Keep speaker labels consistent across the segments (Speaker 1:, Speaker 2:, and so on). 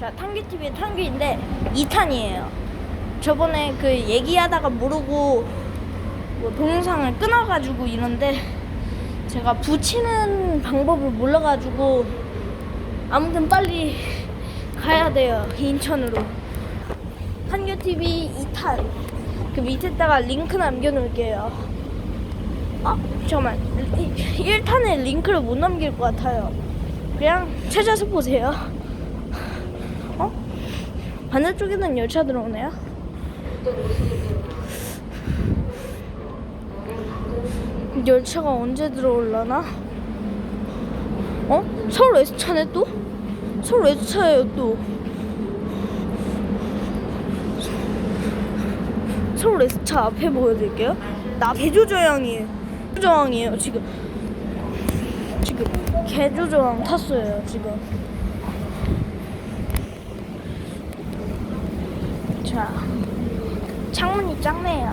Speaker 1: 자, 탕기TV의 탕기인데 2탄이에요. 저번에 그 얘기하다가 모르고 뭐 동영상을 끊어가지고 이런데 제가 붙이는 방법을 몰라가지고 아무튼 빨리 가야 돼요. 인천으로. 한교TV 2탄. 그 밑에다가 링크 남겨놓을게요. 아, 잠깐만. 1탄에 링크를 못 남길 것 같아요. 그냥 찾아서 보세요. 어? 반대쪽에는 열차 들어오네요. 열차가 언제 들어올라나? 어? 서울 S차네 또? 서울 S차예요 또. 서울 S차 앞에 보여드릴게요. 나 개조저항이에요. 개조저항이에요 지금. 지금 개조저항 탔어요 지금. 자, 창문이 작네요.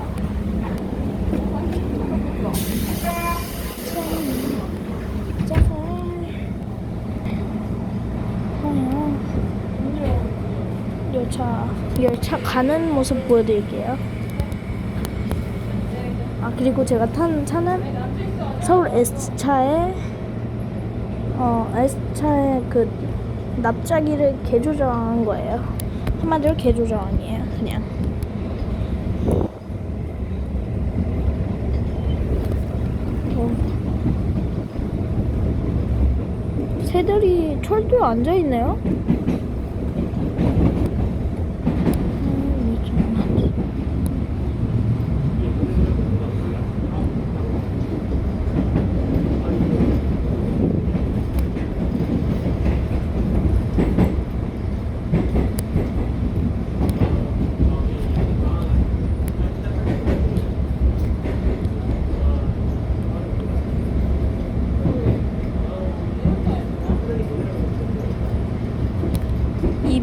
Speaker 1: 열차 열차 가는 모습 보여드릴게요. 아 그리고 제가 탄 차는 서울 S차에 어 S차에 그 납작이를 개조정한 거예요. 한마디로 개조정이에요, 그냥. 어. 새들이 철도에 앉아 있네요.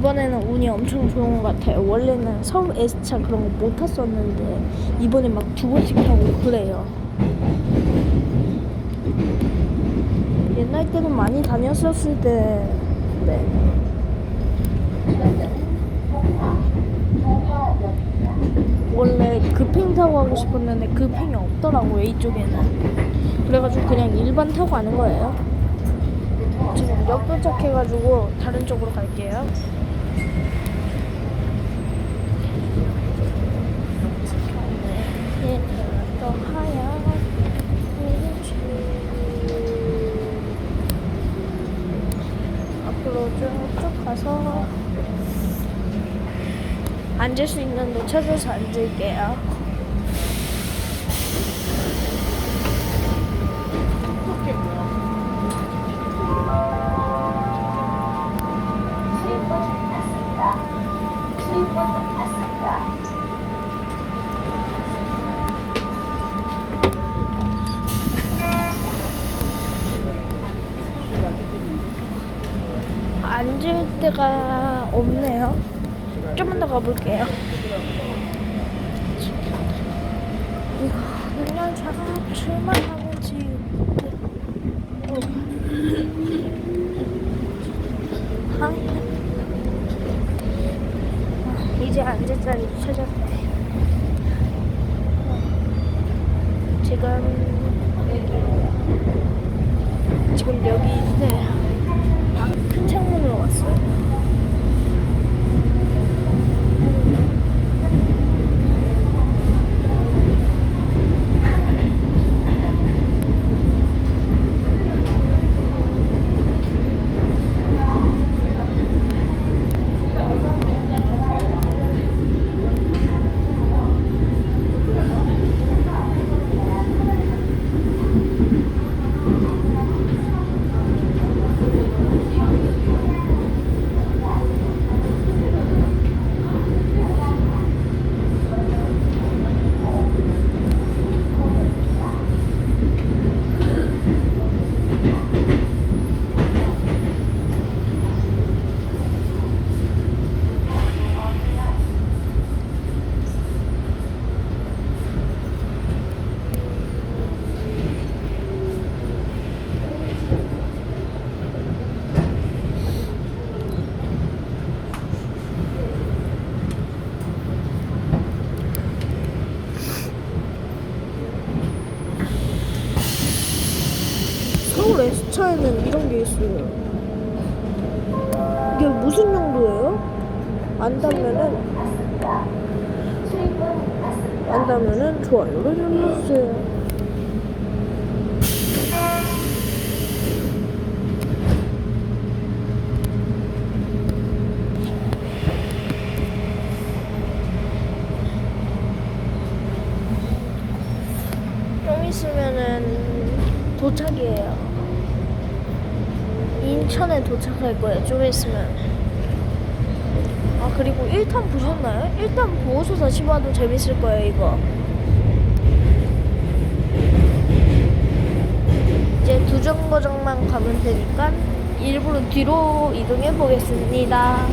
Speaker 1: 이번에는 운이 엄청 좋은 것 같아요. 원래는 서울 S차 그런 거 못 탔었는데 이번에 막 두 번씩 타고 그래요. 옛날 때는 많이 다녔었을 때 네. 원래 급행 타고 가고 싶었는데 급행이 없더라고요 이쪽에는. 그래가지고 그냥 일반 타고 가는 거예요. 지금 역 도착해가지고 다른 쪽으로 갈게요. 또 하얀 앞으로 쭉쭉 가서 앉을 수 있는 곳 찾아서 앉을게요. 이제 앉을 자리 찾았네. 지금 지금 여기 있어요. 큰 창문으로 왔어요. 안다면은 좋아요를 눌러주세요. 좀 있으면은 도착이에요. 인천에 도착할 거예요. 좀 있으면. 아 그리고 1탄 보셨나요? 1탄 보고서 다시 봐도 재밌을 거예요 이거. 이제 두 정거장만 가면 되니까 일부러 뒤로 이동해 보겠습니다.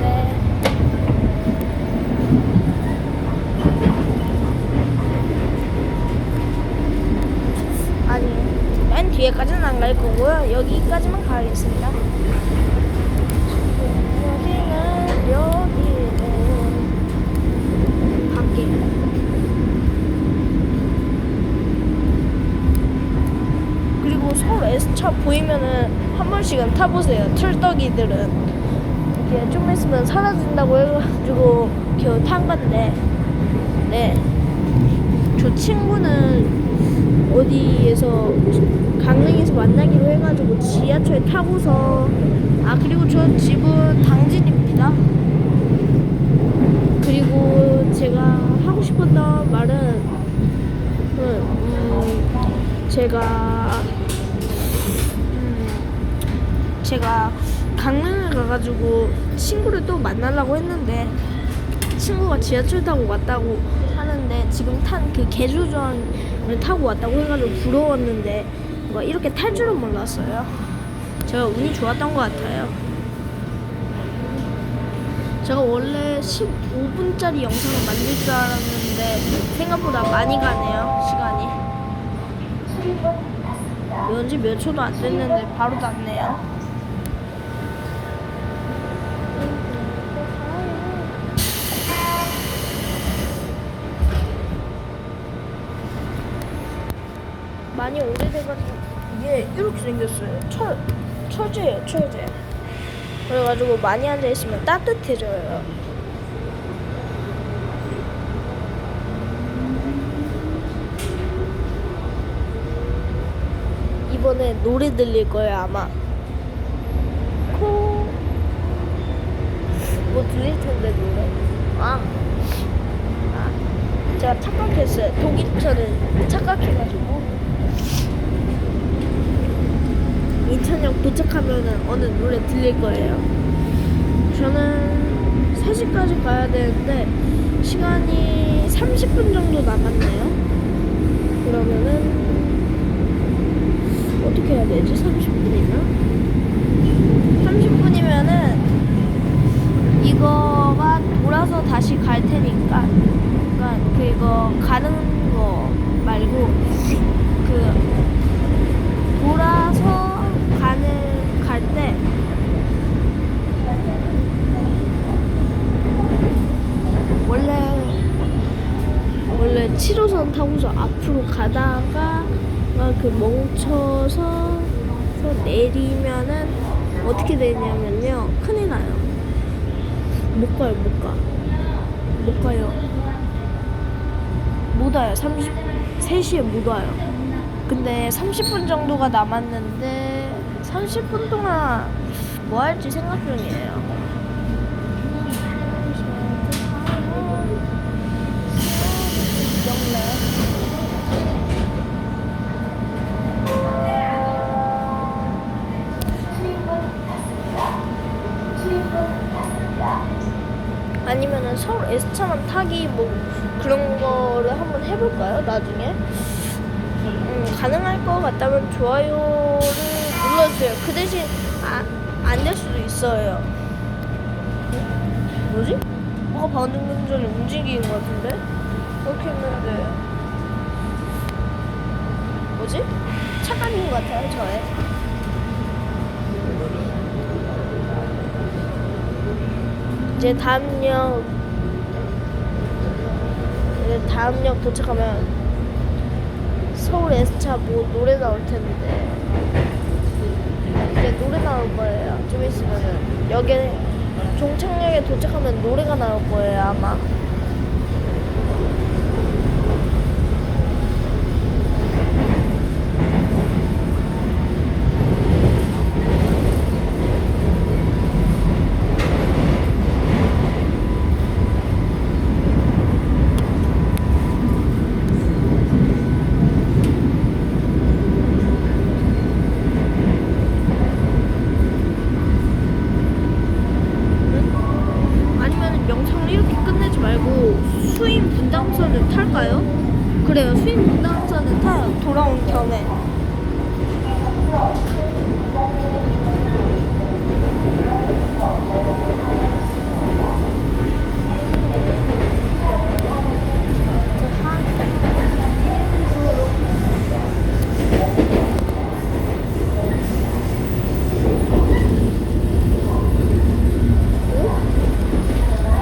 Speaker 1: 네. 아니, 맨 뒤에까지는 안 갈 거고요. 여기까지만 가겠습니다. 여기는 여기는 밖에. 그리고 서울 S차 보이면은 한 번씩은 타보세요. 틀떡이들은. 이게 좀 있으면 사라진다고 해가지고 겨우 탄 건데. 네. 저 친구는 어디에서 강릉에서 만나기로 해가지고 지하철 타고서 아 그리고 저 집은 당진입니다. 그리고 제가 하고 싶었던 말은 음, 제가 음, 제가 강릉을 가가지고 친구를 또 만나려고 했는데 친구가 지하철 타고 왔다고 하는데 지금 탄 그 개주전을 타고 왔다고 해가지고 부러웠는데 뭔가 이렇게 탈 줄은 몰랐어요. 제가 운이 좋았던 것 같아요. 제가 원래 15분짜리 영상을 만들 줄 알았는데 생각보다 많이 가네요 시간이. 연지 몇 초도 안 됐는데 바로 닿네요. 많이 오래돼가지고 이게 이렇게 생겼어요. 철 철제예요, 철제. 그래가지고 많이 앉아 있으면 따뜻해져요. 이번에 노래 들릴 거예요 아마. 코. 뭐 들릴 텐데 노래. 아. 아. 제가 착각했어요. 독일차는 착각해가지고. 인천역 도착하면은 어느 노래 들릴 거예요. 저는 3시까지 가야 되는데 시간이 30분 정도 남았네요. 그러면은 어떻게 해야 되지? 30분이면? 30분이면은 이거가 돌아서 다시 갈 테니까 그러니까 그거 가는 거 말고 그 돌아서 가는 갈 때. 원래 원래 7호선 타고서 앞으로 가다가 막그 멈춰서 서 내리면은 어떻게 되냐면요. 큰일 나요. 못 가요 못 가. 못 가요. 못 와요. 30 3시에 못 와요. 근데 30분 정도가 남았는데 30분 동안 뭐 할지 생각 중이에요. 아니면은 서울 S차만 타기 뭐 그런 거를 한번 해볼까요? 나중에 음, 가능할 것 같다면 좋아요를 눌러주세요. 그 대신 아, 안될 수도 있어요. 음? 뭐지? 뭐가 방금 전에 움직이는 것 같은데? 그렇게 했는데 뭐지? 착각인 것 같아요, 저의. 이제 다음 역 이제 다음 역 도착하면 서울 S차 뭐 노래 나올 텐데 이제 노래 나올 거예요. 좀 있으면은 여기 종착역에 도착하면 노래가 나올 거예요 아마. 아니면 영상을 이렇게 끝내지 말고 수인 분당선을 탈까요? 그래요. 수인 분당선을 타요. 돌아온 겸에.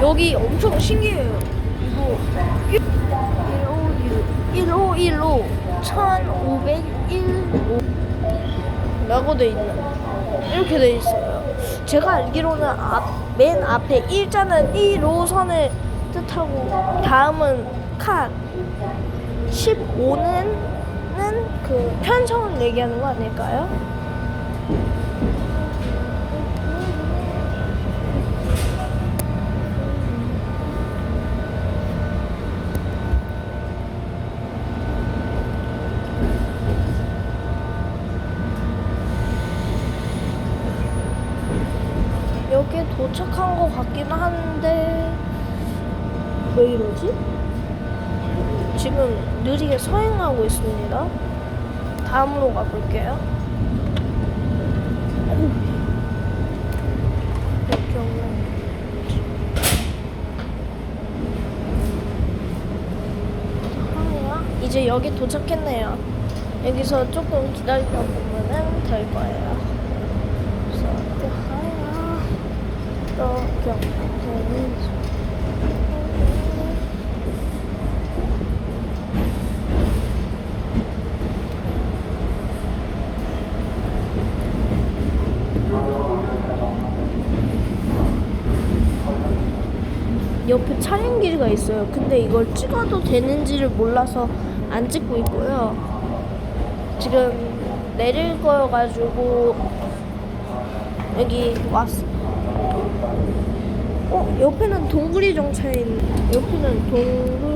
Speaker 1: 여기 엄청 신기해요. 이거 1515 1501호 라고 돼 있는 이렇게 돼 있어요. 제가 알기로는 앞, 맨 앞에 1자는 1호선을 뜻하고 다음은 칸 15는 그 편성을 얘기하는 거 아닐까요? 여기에 도착한 것 같기는 한데 왜 이러지? 지금 느리게 서행하고 있습니다. 다음으로 가볼게요. 이제 여기 도착했네요. 여기서 조금 기다리다 보면은 될 거예요. 그래서 이렇게 하야 옆에 촬영기가 있어요. 근데 이걸 찍어도 되는지를 몰라서 안 찍고 있고요. 지금 내릴 거여가지고 여기 왔어. 어 옆에는 동굴이 있는. 옆에는 동굴.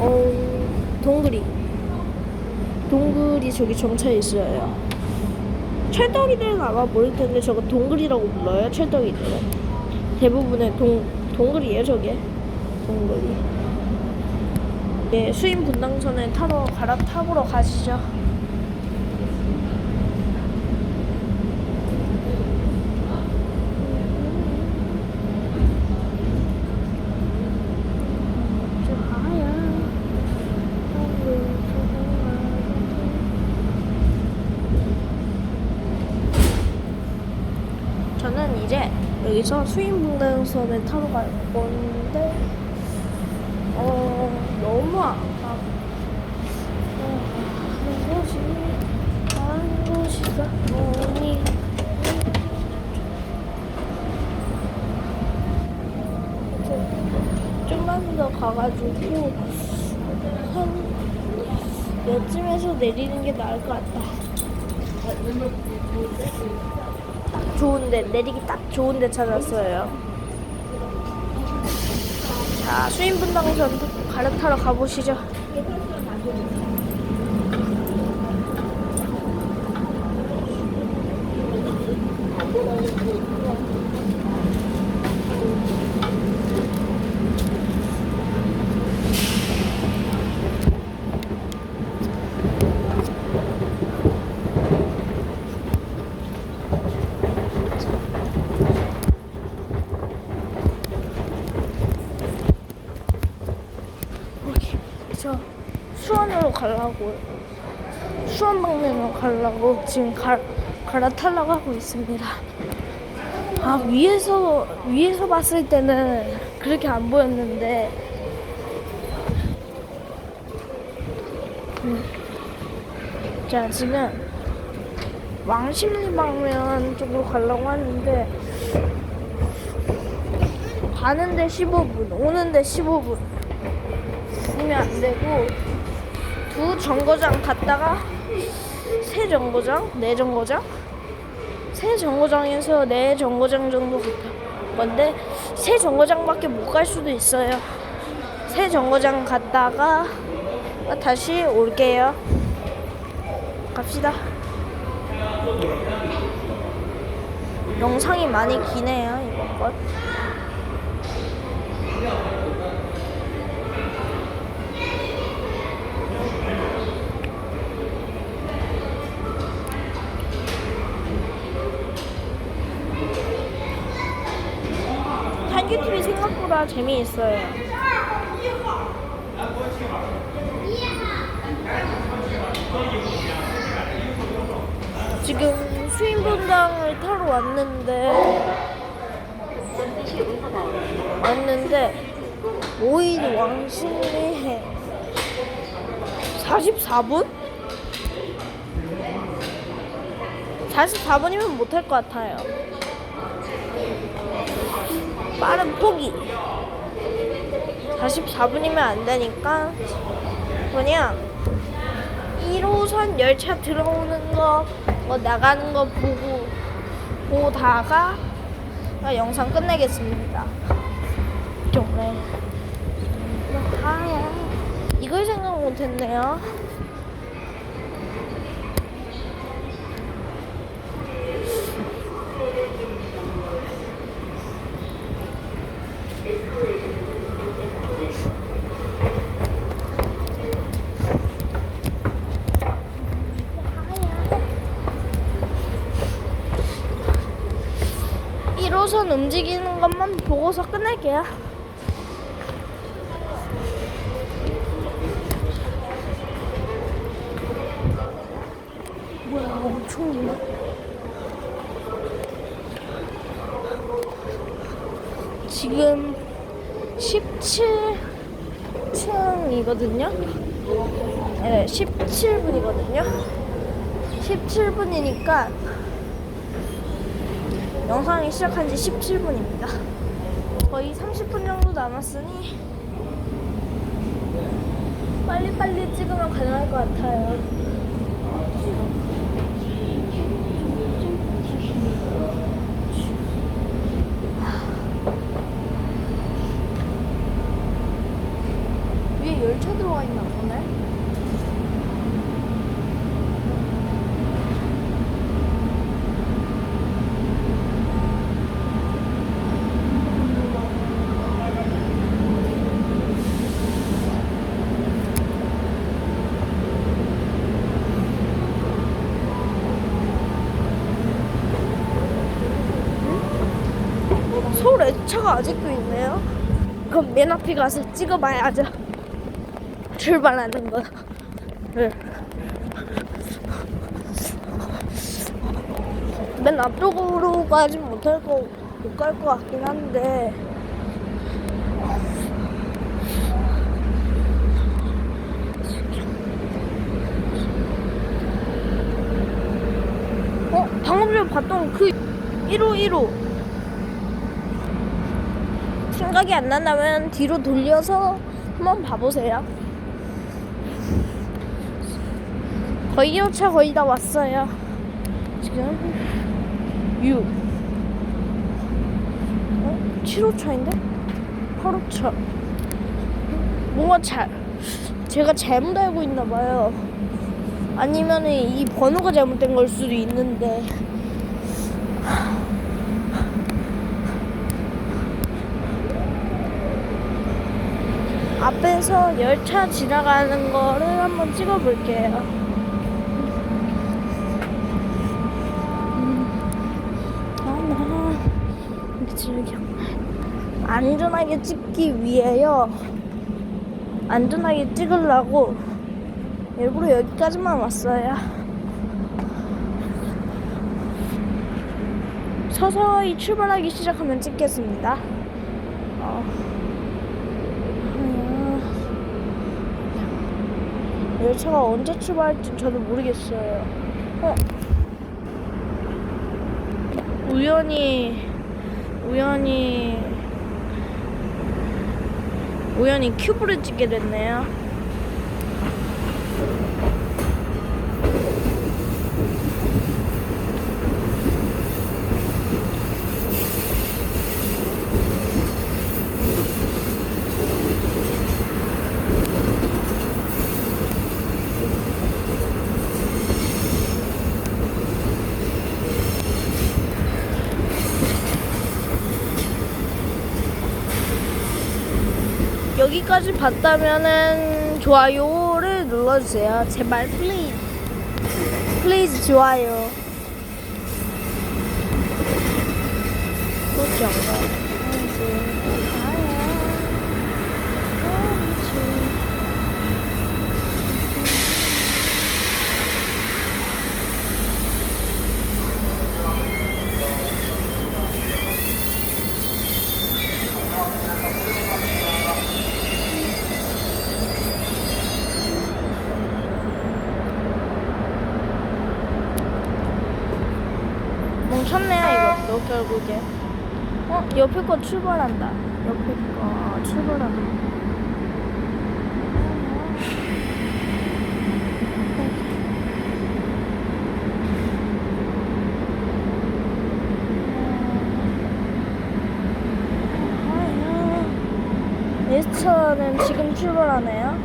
Speaker 1: 어 동굴이. 동굴이 저기 정차해 있어요. 철덩이들은 아마 모를 텐데 저거 동굴이라고 불러요. 철덩이들은. 대부분의 동 동굴이에요 저게. 동굴이. 네, 수인 분당선에 타러 갈아타보러 가시죠. 저는 이제 여기서 수인분당선에 타러 갈 건데 어 너무 아파. 어, 하는 곳이 곳이가 뭐니? 좀- 좀만 더 가가지고 한 몇쯤에서 내리는 게 나을 것 같다. 좋은데 내리기 딱 좋은데 찾았어요. 자 수인분당선 갈아타러 가보시죠. 여기 저 수원으로 가려고 수원 방면으로 가려고 지금 가, 갈아타려고 하고 있습니다. 아 위에서 위에서 봤을 때는 그렇게 안 보였는데 음. 자 지금 왕십리 방면 쪽으로 가려고 하는데 가는데 15분 오는데 15분 쓰면 안 되고 두 정거장 갔다가 세 정거장? 네 정거장? 세 정거장에서 네 정거장 정도 갔다 건데 세 정거장밖에 못 갈 수도 있어요. 세 정거장 갔다가 다시 올게요. 갑시다. 영상이 많이 기네요 이번 건 한규TV 생각보다 재미있어요. 지금 수인분당을 타러 왔는데 왔는데 오일 왕십리해. 44분? 44분이면 못할 것 같아요. 빠른 포기 44분이면 안 되니까 그냥 1호선 열차 들어오는 거, 뭐 나가는 거 보고 보다가 영상 끝내겠습니다. 정말 하야 이걸 생각 못했네요. 일호선 움직이는 것만 보고서 끝낼게요. 뭐야, 엄청 기네. 지금 17층이거든요. 네, 17분이거든요. 17분이니까 영상이 시작한 지 17분입니다. 거의 30분 정도 남았으니 빨리빨리 찍으면 가능할 것 같아요. 위에 열차 들어와 있나 보네. 애차가 아직도 있네요. 그럼 맨 앞에 가서 찍어봐야죠. 출발하는 거. 네. 맨 앞쪽으로 가진 못할 거, 못 갈 것 같긴 한데. 어? 방금 전에 봤던 그 1호 1호. 생각이 안 난다면 뒤로 돌려서 한번 봐보세요. 거의 열차 거의 다 왔어요. 지금 6. 어? 7호차인데? 8호차. 뭔가 잘 제가 잘못 알고 있나 봐요. 아니면 이 번호가 잘못된 걸 수도 있는데. 앞에서 열차 지나가는 거를 한번 찍어 볼게요. 안전하게 찍기 위해요. 안전하게 찍으려고 일부러 여기까지만 왔어요. 서서히 출발하기 시작하면 찍겠습니다. 어. 열차가 언제 출발할지 저도 모르겠어요. 어? 우연히 우연히 우연히 큐브를 찍게 됐네요. 봤다면은 좋아요를 눌러주세요. 제발 플리즈. 플리즈 좋아요. 그렇지 않가? 멈췄네요 이것도 결국에 어? 옆에 거 출발한다. 옆에 거 출발한다 에스처는 지금 출발하네요.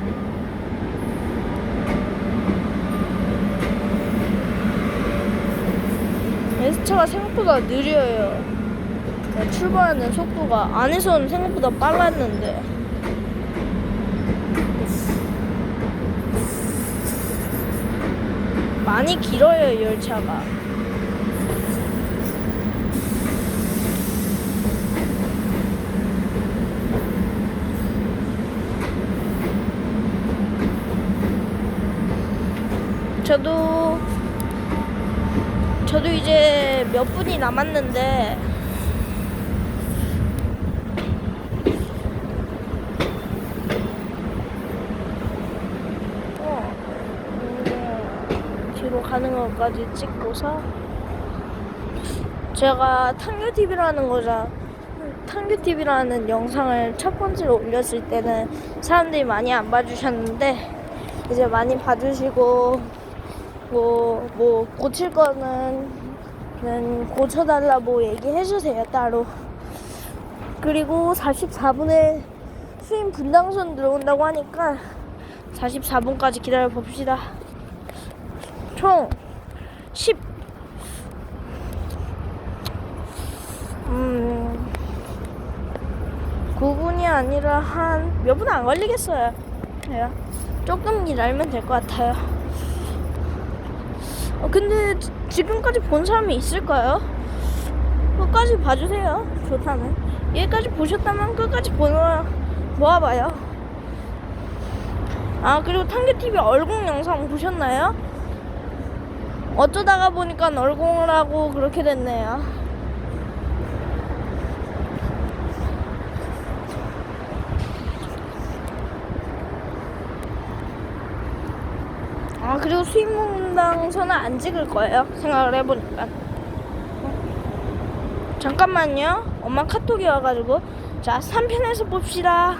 Speaker 1: 에스처가 생각보다 느려요. 네, 출발하는 속도가 안에서는 생각보다 빨랐는데. 많이 길어요 열차가. 저도 저도 이제 몇 분이 남았는데 어, 이제 뒤로 가는 것까지 찍고서 제가 탕규TV라는 거자 탕규TV라는 영상을 첫 번째로 올렸을 때는 사람들이 많이 안 봐주셨는데 이제 많이 봐주시고 뭐, 뭐, 고칠 거는, 는 고쳐달라고 얘기해주세요, 따로. 그리고 44분에 수임 분당선 들어온다고 하니까 44분까지 기다려 봅시다. 총 10, 음, 9분이 아니라 한 몇 분 안 걸리겠어요. 예. 조금 기다리면 될 것 같아요. 어, 근데 지- 지금까지 본 사람이 있을까요? 끝까지 봐주세요. 좋다면. 여기까지 보셨다면 끝까지 보아, 보아봐요. 아, 그리고 탕규TV 얼공 영상 보셨나요? 어쩌다가 보니까 얼공을 하고 그렇게 됐네요. 아 그리고 수입문당서는 안 찍을 거예요? 생각을 해보니까. 잠깐만요. 엄마 카톡이 와가지고. 자 3편에서 봅시다